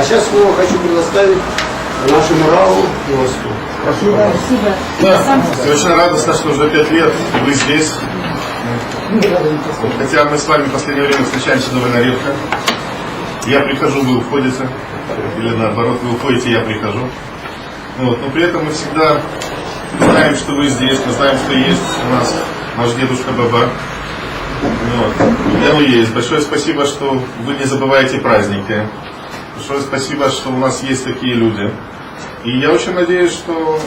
А сейчас слово хочу предоставить нашему РАУ Иосифу. Прошу вас. Да, и очень радостно, что уже пять лет вы здесь. Хотя мы с вами в последнее время встречаемся довольно редко. Я прихожу, вы уходите. Или наоборот, вы уходите, я прихожу. Вот. Но при этом мы всегда знаем, что вы здесь, мы знаем, что есть у нас наш дедушка Баба. Вот. Я есть. Большое спасибо, что вы не забываете праздники. Большое спасибо, что у нас есть такие люди. И я очень надеюсь, что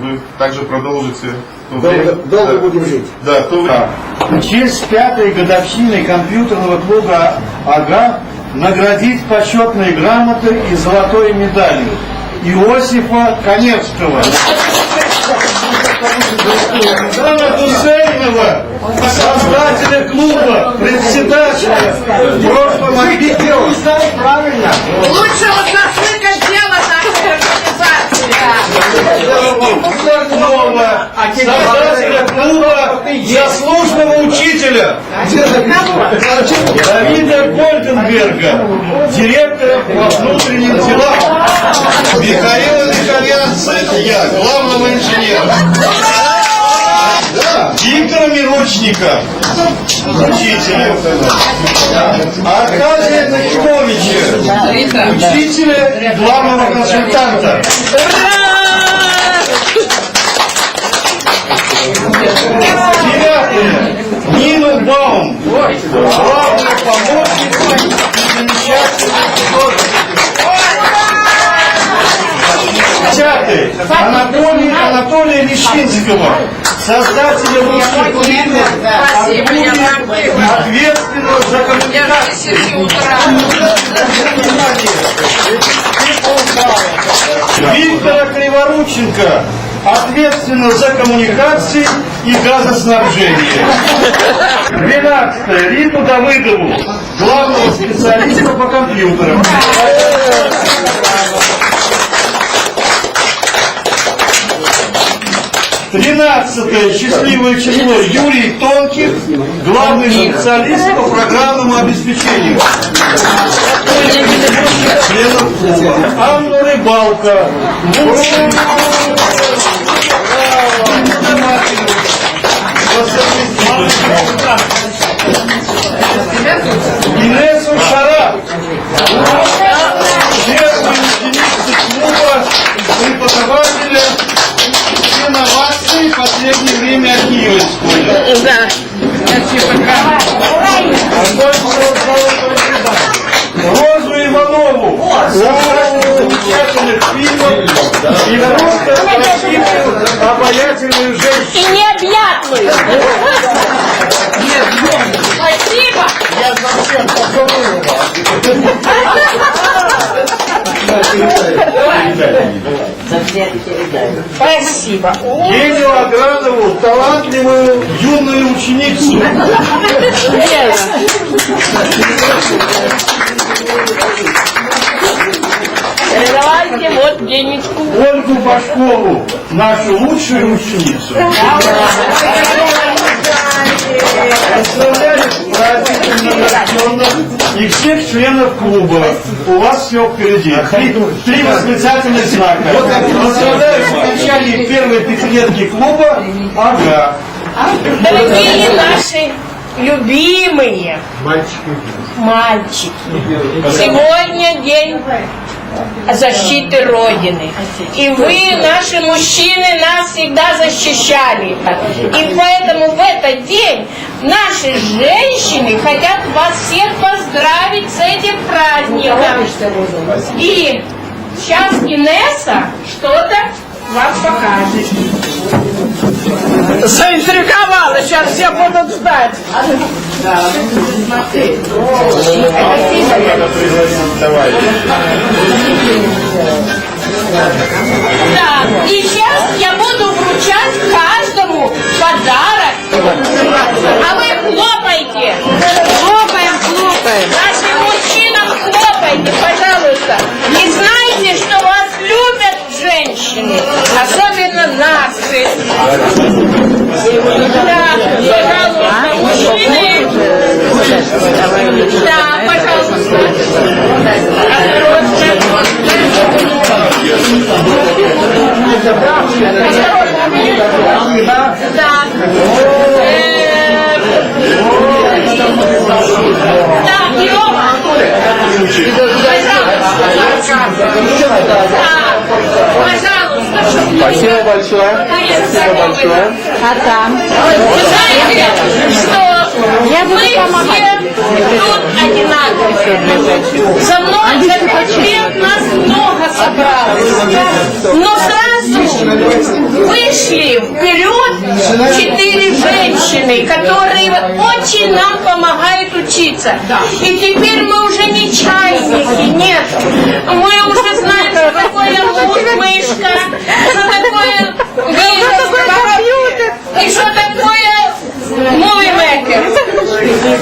вы также продолжите то Долго, время. долго да, будем жить. Да, то время. В честь пятой годовщины компьютерного клуба АГА наградить почетной грамотой и золотой медалью Иосифа Коневского. Дана Гусейнова, создателя клуба, председателя, в прошлом архитектора. Правильно. Лучше вот наслыкать дело нашей организации. Нового создателя клуба заслуженного учителя. Давида Гольденберга, директора по внутренним делам. Михаила Михаила я, главного инженера. Виктора Мирочника, учителя. Аркадия Начковича, учителя и главного консультанта. Баум. Главный помощник и замечательный художник. Десятый. Анатолий Анатолия Лещинского. Создателя русской культуры. Ответственного за коммуникацию. Виктора Криворученко, ответственного за коммуникации и газоснабжение. 12. Риту Давыдову, главного специалиста по компьютерам. Тринадцатое счастливое число Юрий Тонких, главный специалист по программному обеспечению. Анна Рыбалка, лучший замечательных фильмов и просто красивую, обаятельную женщину. И необъятную. Спасибо. Спасибо. Еню Агранову, талантливую юную ученицу. Давайте вот денежку. Ольгу Башкову, нашу лучшую ученицу. Поздравляю праздником и всех членов клуба. У вас все впереди. Три, три восклицательных знака. Поздравляю с окончанием первой пятилетки клуба. Ага. Дорогие наши любимые мальчики, сегодня день защиты Родины. И вы, наши мужчины, нас всегда защищали. И поэтому в этот день наши женщины хотят вас всех поздравить с этим праздником. И сейчас Инесса что-то вам покажет. Заинтриговала, сейчас все будут ждать. Да, и сейчас я Большое. А там? Что Я буду помогать. все тут одинаковые. За мной за пять лет нас много собралось. Но сразу вышли вперед четыре женщины, которые очень нам помогают учиться. И теперь мы уже не чайники, нет. Мы уже знаем, что такое мышка, что такое вирус, и что такое мувимекер.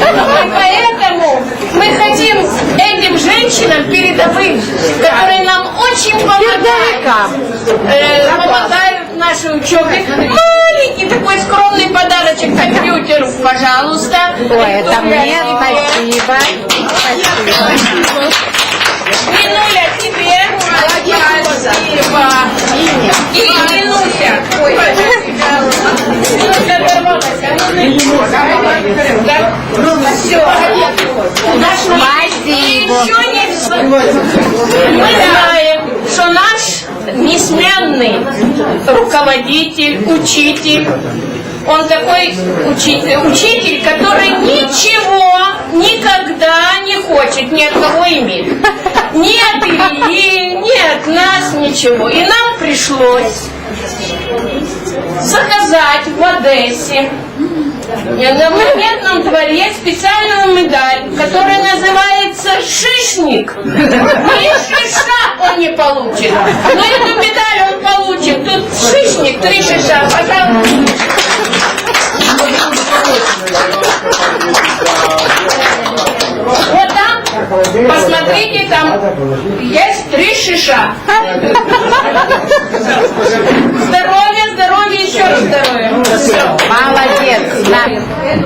И поэтому мы хотим этим женщинам передовым, которые нам очень помогают, э, помогают в нашей учебе. Маленький такой скромный подарочек компьютер, пожалуйста. Ой, это мне спасибо. Спасибо. Минуля, тебе. Спасибо. И Минуся. Все. Спасибо. Еще не все. Мы знаем, что наш несменный руководитель, учитель, он такой учитель, учитель, который ничего никогда не хочет ни от кого иметь. Ни от Ильи, ни от нас ничего. И нам пришлось заказать в Одессе на монетном дворе специальную медаль, которая называется «Шишник». Ни шиша он не получит. Но эту медаль он получит. Тут шишник, три шиша. Пожалуйста. Вот там, посмотрите, там есть три шиша.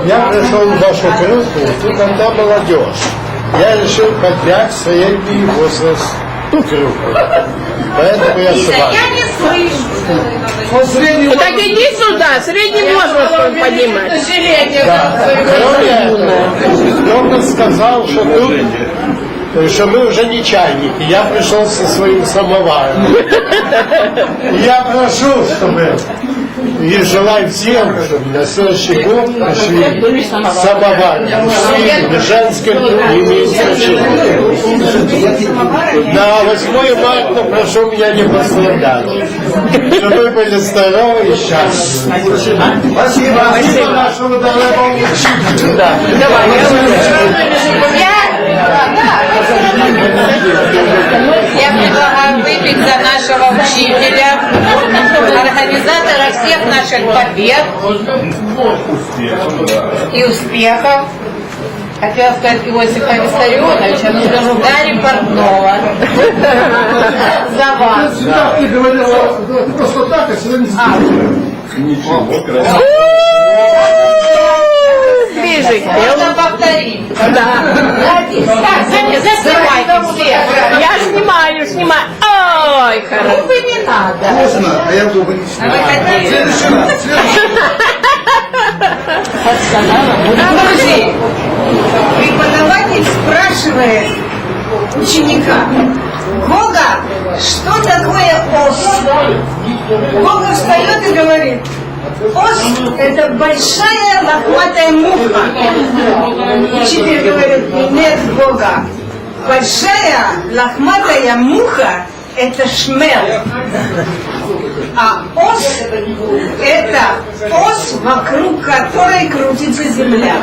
Я пришел в вашу группу, тут одна молодежь. Я решил поднять средний возраст группы. Поэтому я с вами. Я не слышу. Так иди сюда, средний возраст он поднимает. Сожаление. Кроме этого, доктор сказал, что тут что мы уже не чайники. Я пришел со своим самоваром. Я прошу, чтобы и желаю всем, чтобы на следующий год пришли самовар. Мужским, женским, не имеет значения. На 8 марта прошу меня не поздравлять. Чтобы вы были здоровы и счастливы. Спасибо. Спасибо нашему дорогому учителю. Да. Я предлагаю выпить за нашего учителя, организатора всех наших побед и успехов. Хотела сказать Иосифа Виссарионовича, но скажу Гарри Портнова. За вас. Ты говорила просто так, а сегодня Можно повторить. Так, за- засыпайте все. Я снимаю, снимаю. Ой, хорошо. Вы не надо. Поздно, а я думаю, не хотели? Следующий раз, следующий Друзья, преподаватель спрашивает ученика, Гога, что такое ос? Гога встает и говорит, ос – это большая лохматая муха. Учитель говорит, нет, Гога, большая лохматая муха – это шмел. А ос – это ос, вокруг которой крутится земля.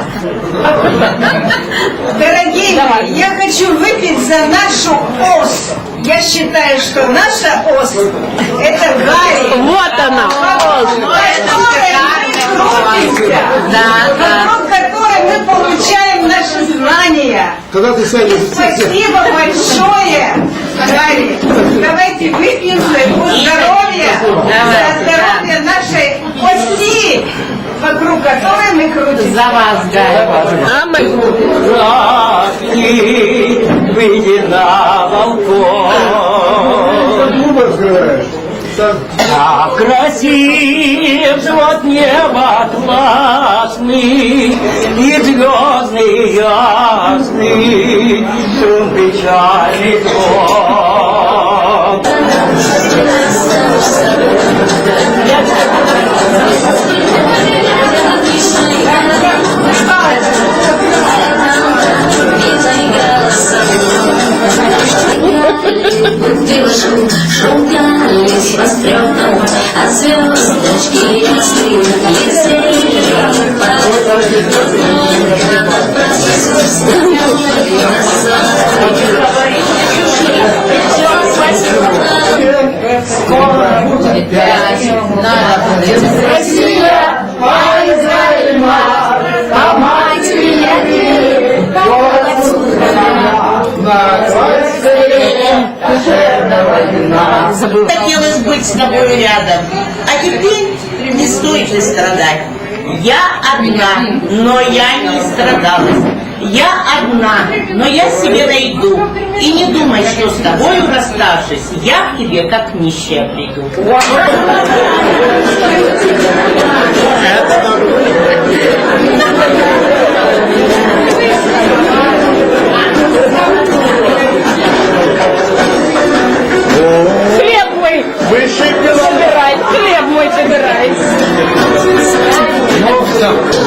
Дорогие мои, я хочу выпить за нашу ос. Я считаю, что наша ос – это Гарри. Вот она. Вокруг которой мы получаем наши знания. Когда ты сядешь, Спасибо большое, Гарри. Давайте выпьем за его здоровье, за здоровье нашей оси, вокруг которой мы крутимся. За вас, Гарри. А мы... выйди на балкон. губы Как красив живот неба классный, И звездный ясный, шум печальный звон. Россия, мой Израиль, а мать меня Хотелось быть с тобой рядом. А теперь не стойте страдать. Я одна, но я не страдалась. Я одна, но я себе найду. И не думай, что с тобою расставшись, я к тебе как нищая приду. Хлеб мой собирай, хлеб мой собирай. Tuta!